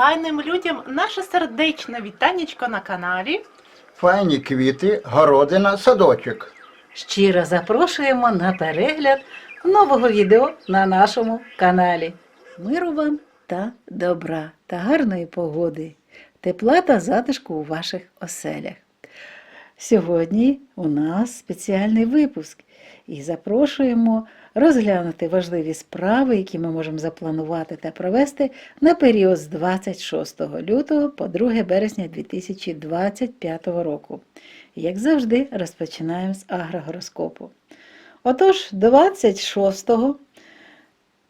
файним людям наше сердечне вітанечко на каналі. Файні квіти, городина, садочок. Щиро запрошуємо на перегляд нового відео на нашому каналі. Миру вам та добра та гарної погоди, тепла та затишку у ваших оселях. Сьогодні у нас спеціальний випуск і запрошуємо розглянути важливі справи, які ми можемо запланувати та провести на період з 26 лютого по 2 березня 2025 року. Як завжди, розпочинаємо з агрогороскопу. Отож, 26-го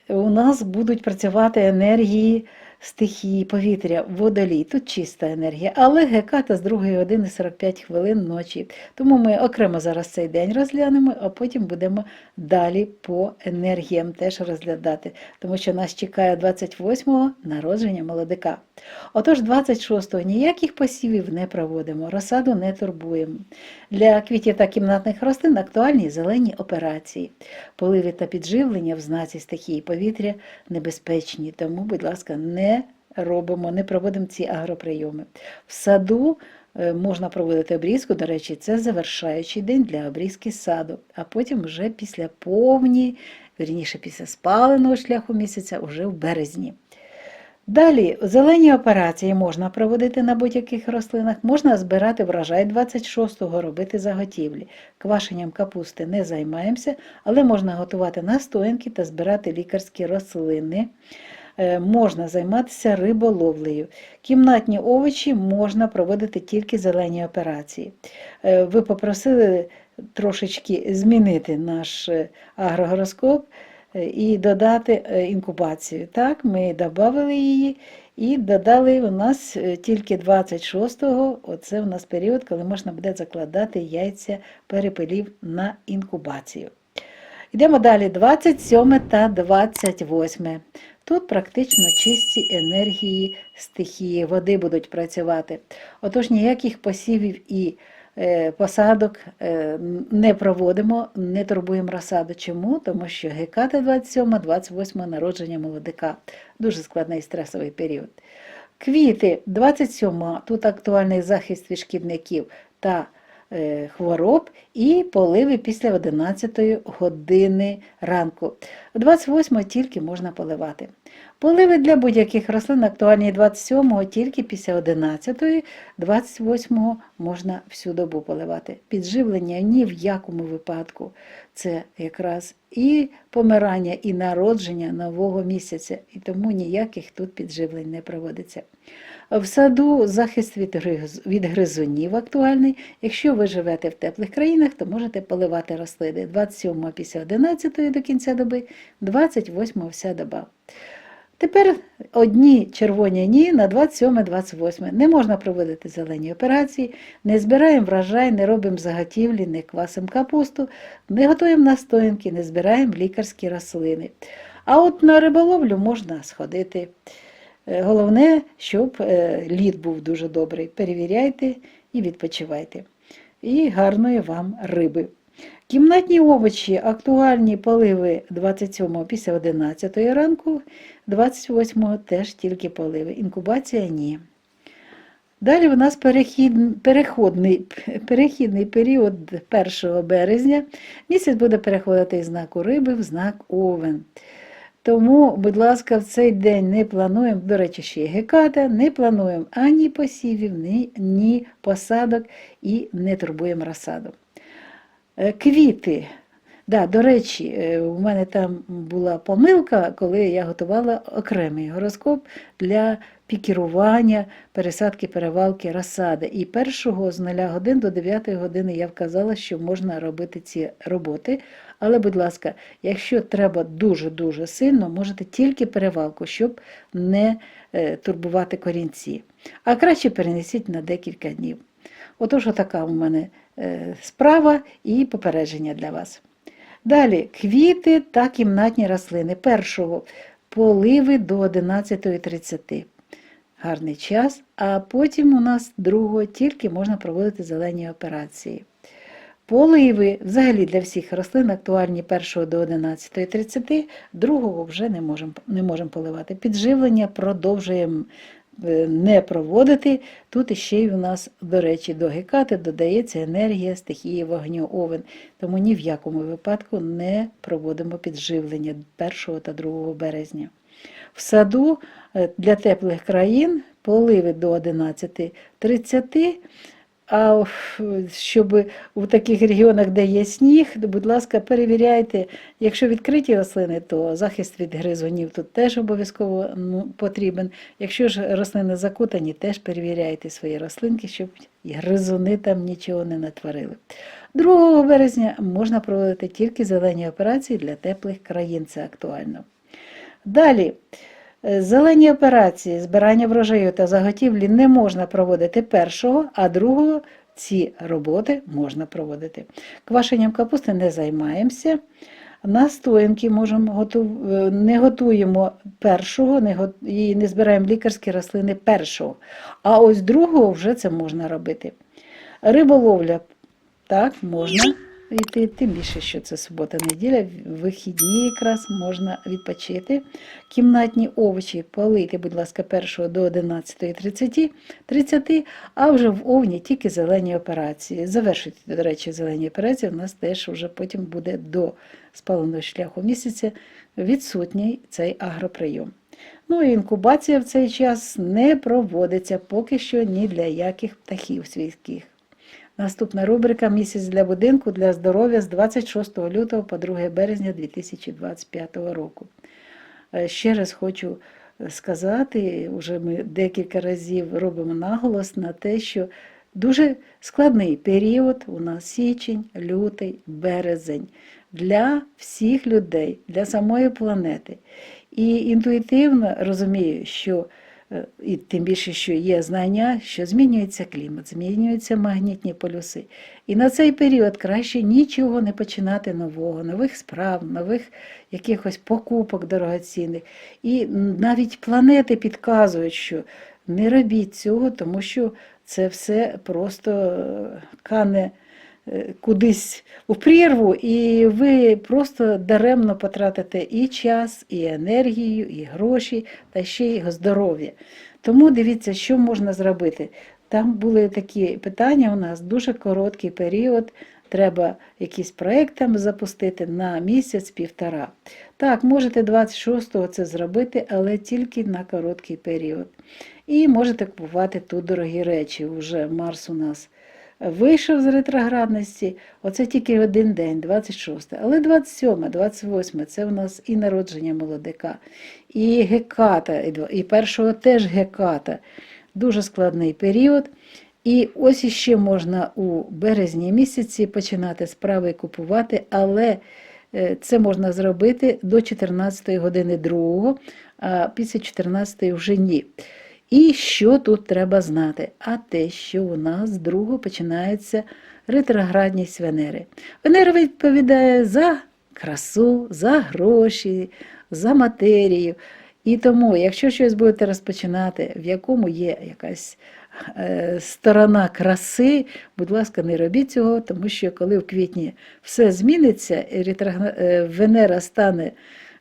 у нас будуть працювати енергії стихії повітря, водолій. Тут чиста енергія, але геката з 2 години 45 хвилин ночі. Тому ми окремо зараз цей день розглянемо, а потім будемо далі по енергіям теж розглядати, тому що нас чекає 28-го народження молодика. Отож, 26-го ніяких посівів не проводимо, розсаду не турбуємо. Для квітів та кімнатних рослин актуальні зелені операції. Поливи та підживлення в знаці стихії повітря небезпечні, тому, будь ласка, не робимо, не проводимо ці агроприйоми. В саду е, можна проводити обрізку, до речі, це завершаючий день для обрізки саду, а потім вже після повні, вірніше після спаленого шляху місяця, вже в березні. Далі, зелені операції можна проводити на будь-яких рослинах, можна збирати врожай 26-го, робити заготівлі. Квашенням капусти не займаємося, але можна готувати настоянки та збирати лікарські рослини. Е, Можна займатися риболовлею. Кімнатні овочі можна проводити тільки зелені операції. Е, Ви попросили трошечки змінити наш е, агрогороскоп і додати інкубацію. Так, ми додали її і додали у нас тільки 26-го, оце у нас період, коли можна буде закладати яйця перепелів на інкубацію. Йдемо далі, 27 та 28. Тут практично чисті енергії стихії води будуть працювати. Отож, ніяких посівів і е, посадок е, не проводимо, не турбуємо розсаду. Чому? Тому що геката 27, 28 народження молодика. Дуже складний стресовий період. Квіти 27, тут актуальний захист від шкідників та хвороб і поливи після 11 години ранку. 28 тільки можна поливати. Поливи для будь-яких рослин актуальні 27-го тільки після 11-ї, 28-го можна всю добу поливати. Підживлення ні в якому випадку. Це якраз і помирання, і народження нового місяця, і тому ніяких тут підживлень не проводиться. В саду захист від гриз- від гризунів актуальний. Якщо ви живете в теплих країнах, то можете поливати рослини 27 після 11 до кінця доби, 28 вся доба. Тепер одні червоні ні на 27-28. Не можна проводити зелені операції, не збираємо врожай, не робимо заготівлі, не квасимо капусту, не готуємо настоянки, не збираємо лікарські рослини. А от на риболовлю можна сходити. Е, Головне, щоб е, лід був дуже добрий. Перевіряйте і відпочивайте. І гарної вам риби. Кімнатні овочі, актуальні поливи 27 після 11 ранку, 28 теж тільки поливи. Інкубація ні. Далі у нас перехід, переходний, перехідний період 1 березня. Місяць буде переходити із знаку риби в знак овен. Тому, будь ласка, в цей день не плануємо, до речі, ще й геката, не плануємо ані посівів, ні, ні посадок і не турбуємо розсаду. Е, Квіти. Да, до речі, е, у мене там була помилка, коли я готувала окремий гороскоп для пікірування, пересадки, перевалки, розсади. І першого з 0 годин до 9 години я вказала, що можна робити ці роботи. Але, будь ласка, якщо треба дуже-дуже сильно, можете тільки перевалку, щоб не е, турбувати корінці. А краще перенесіть на декілька днів. Отож, отака у мене е, справа і попередження для вас. Далі квіти та кімнатні рослини. Першого поливи до 11.30. Гарний час, а потім у нас другого тільки можна проводити зелені операції. Поливи взагалі для всіх рослин актуальні 1 до 11.30, другого вже не можемо не можемо поливати. Підживлення продовжуємо е, не проводити. Тут іще й у нас, до речі, до гекати додається енергія стихії вогню овен. Тому ні в якому випадку не проводимо підживлення 1 та 2 березня. В саду е, для теплих країн поливи до 11.30, а щоб у таких регіонах, де є сніг, будь ласка, перевіряйте, якщо відкриті рослини, то захист від гризунів тут теж обов'язково ну, потрібен. Якщо ж рослини закутані, теж перевіряйте свої рослинки, щоб гризуни там нічого не натворили. 2 березня можна проводити тільки зелені операції для теплих країн, це актуально. Далі, зелені операції, збирання врожаю та заготівлі не можна проводити першого, а другого ці роботи можна проводити. Квашенням капусти не займаємося. Настоянки можемо готу... е, не готуємо першого, не го... і не збираємо лікарські рослини першого. А ось другого вже це можна робити. Риболовля так, можна йти, тим більше, що це субота-неділя, вихідні якраз можна відпочити. Кімнатні овочі полити, будь ласка, 1 до 11.30, 30, а вже в овні тільки зелені операції. Завершуйте, до речі, зелені операції, у нас теж вже потім буде до спаленого шляху місяця відсутній цей агроприйом. Ну і інкубація в цей час не проводиться поки що ні для яких птахів свійських. Наступна рубрика Місяць для будинку для здоров'я з 26 лютого по 2 березня 2025 року. Е, Ще раз хочу сказати, вже ми декілька разів робимо наголос на те, що дуже складний період у нас січень, лютий, березень для всіх людей, для самої планети. І інтуїтивно розумію, що і тим більше, що є знання, що змінюється клімат, змінюються магнітні полюси. І на цей період краще нічого не починати нового, нових справ, нових якихось покупок дорогоцінних. І навіть планети підказують, що не робіть цього, тому що це все просто е, кане е, кудись у прірву, і ви просто даремно потратите і час, і енергію, і гроші, та ще й здоров'я. Тому дивіться, що можна зробити. Там були такі питання у нас, дуже короткий період. Треба якийсь проєкт там запустити на місяць-півтора. Так, можете 26-го це зробити, але тільки на короткий період. І можете купувати тут дорогі речі. Уже Марс у нас вийшов з ретроградності. Оце тільки один день, 26. Але 27, 28 це у нас і народження молодика, і геката, і першого теж геката. Дуже складний період. І ось іще можна у березні місяці починати справи купувати, але е, це можна зробити до 14 години другого, а після 14 вже ні. І що тут треба знати? А те, що у нас з починається ретроградність Венери. Венера відповідає за красу, за гроші, за матерію. І тому, якщо щось будете розпочинати, в якому є якась е, сторона краси, будь ласка, не робіть цього, тому що коли в квітні все зміниться, е, Венера стане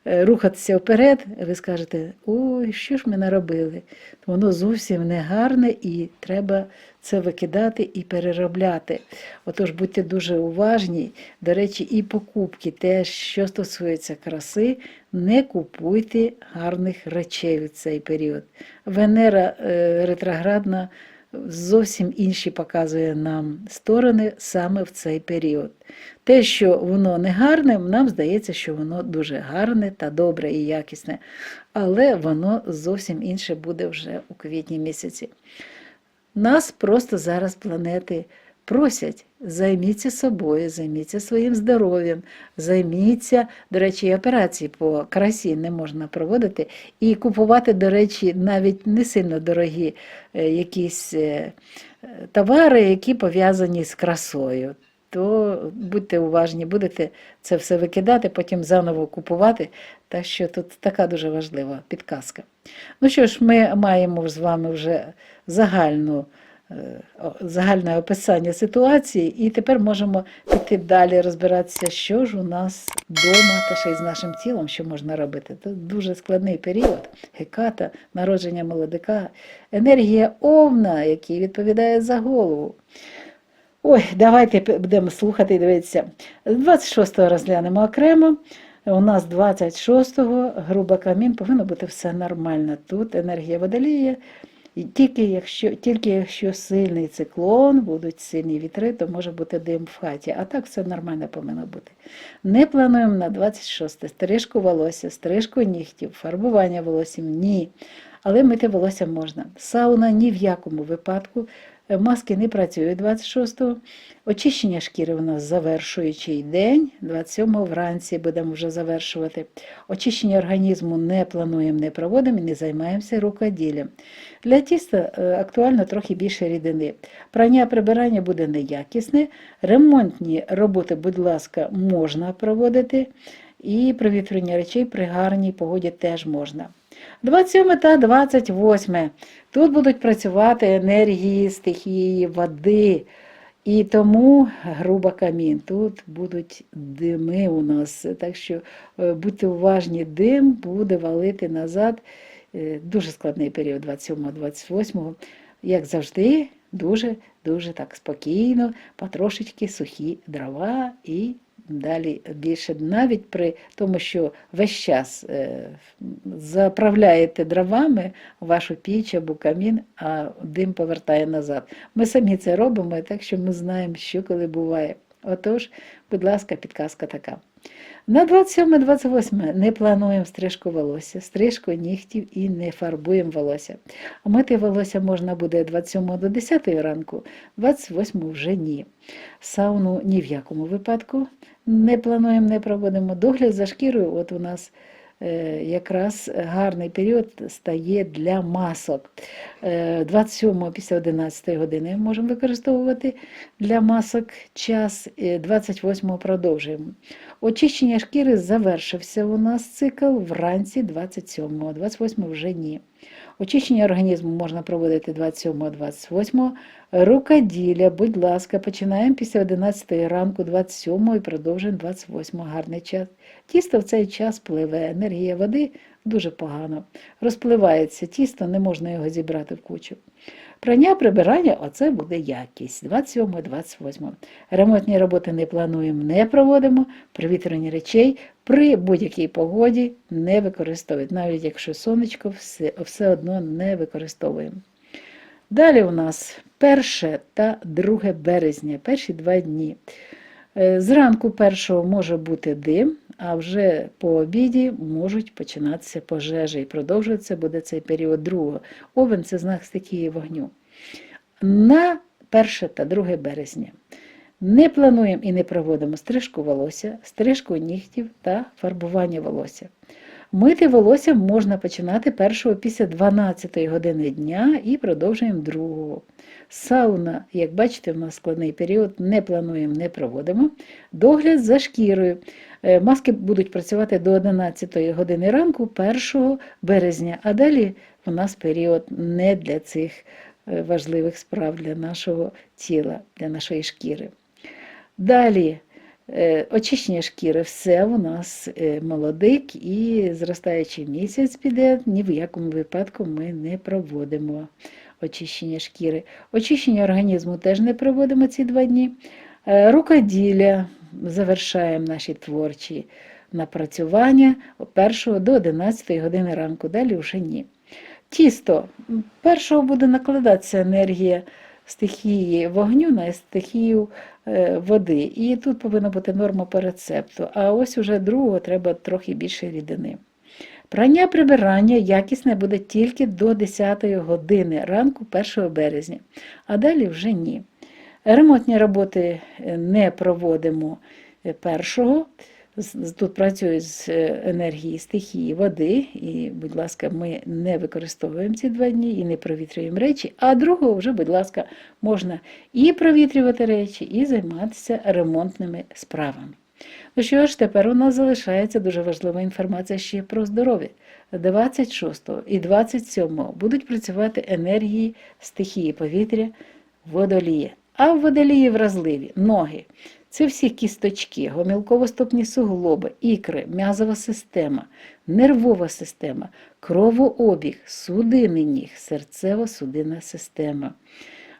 рухатися вперед, ви скажете, ой, що ж ми наробили? Воно зовсім не гарне і треба це викидати і переробляти. Отож, будьте дуже уважні. До речі, і покупки теж, що стосується краси, не купуйте гарних речей у цей період. Венера е, ретроградна зовсім інші показує нам сторони саме в цей період. Те, що воно не гарне, нам здається, що воно дуже гарне та добре і якісне, але воно зовсім інше буде вже у квітні місяці. Нас просто зараз планети просять, займіться собою, займіться своїм здоров'ям, займіться, до речі, операції по красі не можна проводити, і купувати, до речі, навіть не сильно дорогі е, якісь е, товари, які пов'язані з красою. То будьте уважні, будете це все викидати, потім заново купувати. Так що тут така дуже важлива підказка. Ну що ж, ми маємо з вами вже загальну загальне описання ситуації, і тепер можемо піти далі розбиратися, що ж у нас вдома та ще й з нашим тілом, що можна робити. Це дуже складний період. Геката, народження молодика, енергія овна, який відповідає за голову. Ой, давайте будемо слухати і дивитися. 26-го розглянемо окремо. У нас 26-го груба камін, повинно бути все нормально. Тут енергія водолія. І тільки якщо, тільки якщо сильний циклон, будуть сильні вітри, то може бути дим в хаті. А так все нормально повинно бути. Не плануємо на 26 стрижку волосся, стрижку нігтів, фарбування волоссям ні. Але мити волосся можна. Сауна ні в якому випадку. Е, Маски не працюють 26-го. Очищення шкіри у нас завершуючий день. 27-го вранці будемо вже завершувати. Очищення організму не плануємо, не проводимо і не займаємося рукоділлям. Для тіста е, актуально трохи більше рідини. Прання прибирання буде неякісне. Ремонтні роботи, будь ласка, можна проводити. І провітрювання речей при гарній погоді теж можна. 27 та 28. Тут будуть працювати енергії стихії води. І тому груба камін. Тут будуть дими у нас. Так що е, будьте уважні, дим буде валити назад. Е, Дуже складний період 27-28. Як завжди, дуже дуже так спокійно, потрошечки сухі дрова і далі більше навіть при тому, що весь час е, заправляєте дровами вашу піч або камін, а дим повертає назад. Ми самі це робимо, так що ми знаємо, що коли буває. Отож, будь ласка, підказка така. На 27-28 не плануємо стрижку волосся, стрижку нігтів і не фарбуємо волосся. А мити волосся можна буде 27 до 10 ранку, 28 вже ні. Сауну ні в якому випадку не плануємо, не проводимо. Догляд за шкірою, от у нас якраз гарний період стає для масок. Е, 27 після 11 години можемо використовувати для масок час, е, 28 продовжуємо. Очищення шкіри завершився у нас цикл вранці 27-го, 28 вже ні. Очищення організму можна проводити 27-28. Рукоділля, будь ласка, починаємо після 11 ранку 27 і продовжуємо 28 гарний час. Тісто в цей час пливе, енергія води дуже погано. Розпливається тісто, не можна його зібрати в кучу. Прання, прибирання оце буде якість. 27-28. Ремонтні роботи не плануємо, не проводимо. Привітряні речей при будь-якій погоді не використовують. Навіть якщо сонечко, все, все одно не використовуємо. Далі у нас 1 та 2 березня, перші два дні. Е, Зранку першого може бути дим, а вже по обіді можуть починатися пожежі. І продовжуватися буде цей період другого. Овен це знак стихії вогню. На 1 та 2 березня не плануємо і не проводимо стрижку волосся, стрижку нігтів та фарбування волосся. Мити волосся можна починати першого після 12 години дня і продовжуємо другого. Сауна, як бачите, в нас складний період, не плануємо, не проводимо. Догляд за шкірою. Е, Маски будуть працювати до 11 години ранку 1 березня, а далі у нас період не для цих е, важливих справ для нашого тіла, для нашої шкіри. Далі е, очищення шкіри, все у нас молодик і зростаючий місяць піде, ні в якому випадку ми не проводимо очищення шкіри. Очищення організму теж не проводимо ці два дні. Е, Рукоділля завершаємо наші творчі напрацювання з 1 до 11 години ранку, далі вже ні. Тісто. Першого буде накладатися енергія стихії вогню на стихію е, води. І тут повинна бути норма по рецепту. А ось уже другого треба трохи більше рідини. Прання прибирання якісне буде тільки до 10 години ранку 1 березня, а далі вже ні. Ремонтні роботи е, не проводимо е, першого. Тут працюють з е, енергії стихії води, і, будь ласка, ми не використовуємо ці два дні і не провітрюємо речі, а другого вже, будь ласка, можна і провітрювати речі, і займатися ремонтними справами. Ну що ж, тепер у нас залишається дуже важлива інформація ще про здоров'я. 26 і 27 будуть працювати енергії стихії повітря, водолія. А в водолії вразливі ноги. Це всі кісточки, гомілково-стопні суглоби, ікри, м'язова система, нервова система, кровообіг, судини ніг, серцево-судинна система.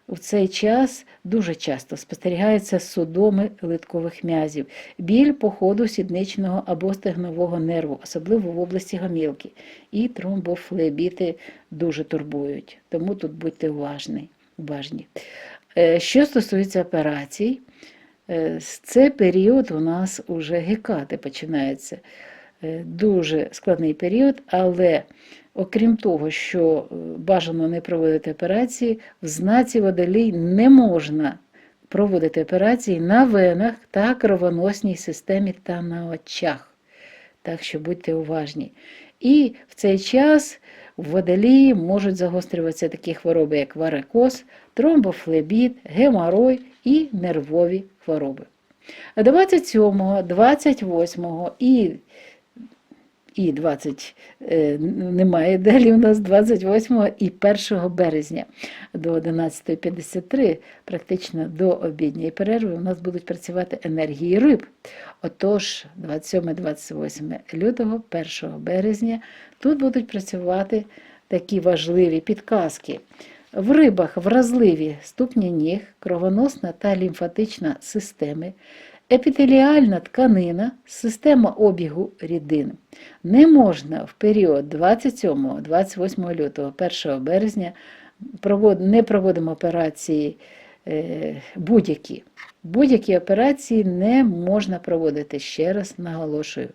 У цей час дуже часто спостерігаються судоми литкових м'язів, біль по ходу сідничного або стегнового нерву, особливо в області гомілки, і тромбофлебіти дуже турбують. Тому тут будьте уважні. Е, Що стосується операцій, е, це період у нас уже гекати починається. Е, Дуже складний період, але окрім того, що бажано не проводити операції, в знаці водолій не можна проводити операції на венах та кровоносній системі та на очах. Так що будьте уважні. І в цей час в водолії можуть загострюватися такі хвороби, як варикоз, тромбофлебіт, геморой і нервові хвороби. 27, 28 і і 20 е, немає далі у нас 28 і 1 березня до 11.53, практично до обідньої перерви, у нас будуть працювати енергії риб. Отож, 27-28 лютого, 1 березня тут будуть працювати такі важливі підказки. В рибах вразливі ступні ніг, кровоносна та лімфатична системи, епітеліальна тканина, система обігу рідин. Не можна в період 27-28 лютого, 1 березня не проводимо операції е, будь-які. Будь-які операції не можна проводити, ще раз наголошую.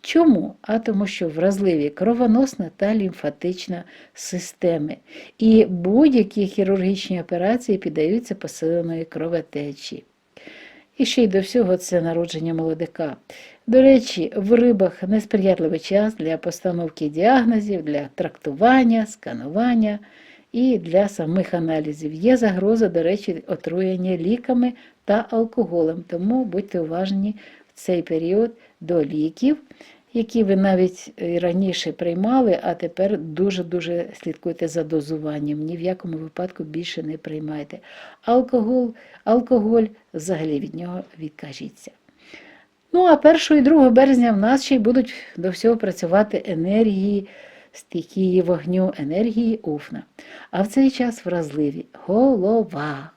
Чому? А тому, що вразливі кровоносна та лімфатична системи. І будь-які хірургічні операції піддаються посиленої кровотечі. І ще й до всього це народження молодика. До речі, в рибах несприятливий час для постановки діагнозів, для трактування, сканування і для самих аналізів. Є загроза, до речі, отруєння ліками та алкоголем, тому будьте уважні в цей період до ліків, які ви навіть раніше приймали, а тепер дуже-дуже слідкуйте за дозуванням. Ні в якому випадку більше не приймайте. Алкоголь, алкоголь взагалі від нього відкажіться. Ну, а 1 і 2 березня в нас ще й будуть до всього працювати енергії стихії вогню, енергії уфна. А в цей час вразливі голова.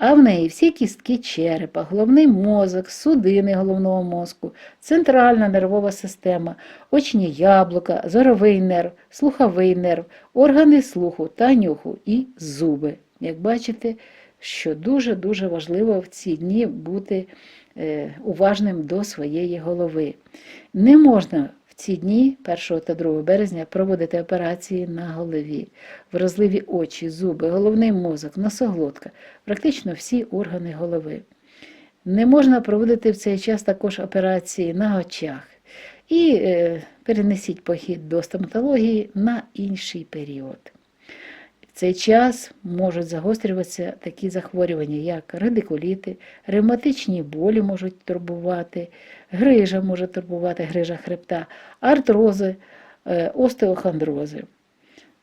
А в неї всі кістки черепа, головний мозок, судини головного мозку, центральна нервова система, очні яблука, зоровий нерв, слуховий нерв, органи слуху та нюху і зуби. Як бачите, що дуже-дуже важливо в ці дні бути е, уважним до своєї голови. Не можна ці дні, 1 та 2 березня, проводити операції на голові, вразливі очі, зуби, головний мозок, носоглотка, практично всі органи голови. Не можна проводити в цей час також операції на очах. І е, перенесіть похід до стоматології на інший період. В цей час можуть загострюватися такі захворювання, як радикуліти, ревматичні болі можуть турбувати, грижа може турбувати, грижа хребта, артрози, е, остеохондрози.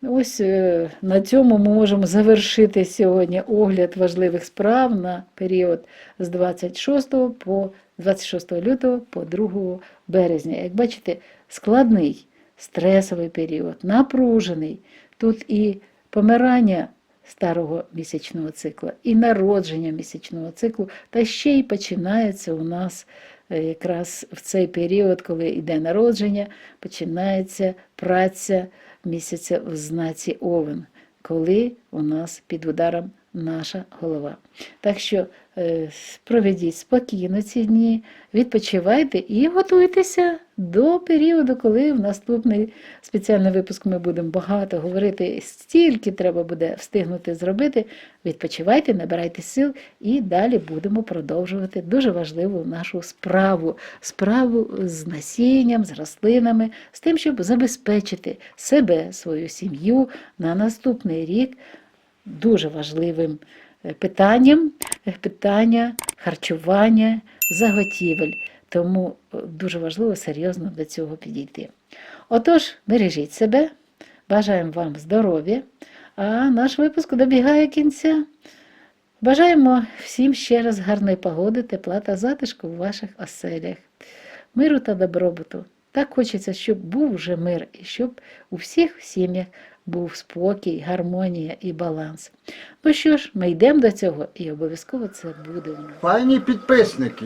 Ось е, на цьому ми можемо завершити сьогодні огляд важливих справ на період з 26 по 26 лютого по 2 березня. Як бачите, складний стресовий період, напружений. Тут і помирання старого місячного цикла, і народження місячного циклу, та ще й починається у нас якраз в цей період, коли йде народження, починається праця місяця в знаці Овен, коли у нас під ударом наша голова. Так що е, проведіть спокійно ці дні, відпочивайте і готуйтеся до періоду, коли в наступний спеціальний випуск ми будемо багато говорити. Стільки треба буде встигнути зробити. Відпочивайте, набирайте сил і далі будемо продовжувати дуже важливу нашу справу, справу з насінням, з рослинами, з тим, щоб забезпечити себе, свою сім'ю на наступний рік дуже важливим е, питанням е, питання харчування, заготівель. Тому е, дуже важливо серйозно до цього підійти. Отож, бережіть себе, бажаємо вам здоров'я, а наш випуск добігає кінця. Бажаємо всім ще раз гарної погоди, тепла та затишку в ваших оселях, миру та добробуту. Так хочеться, щоб був вже мир і щоб у всіх сім'ях був спокій, гармонія і баланс. Ну що ж, ми йдемо до цього і обов'язково це буде. Файні підписники,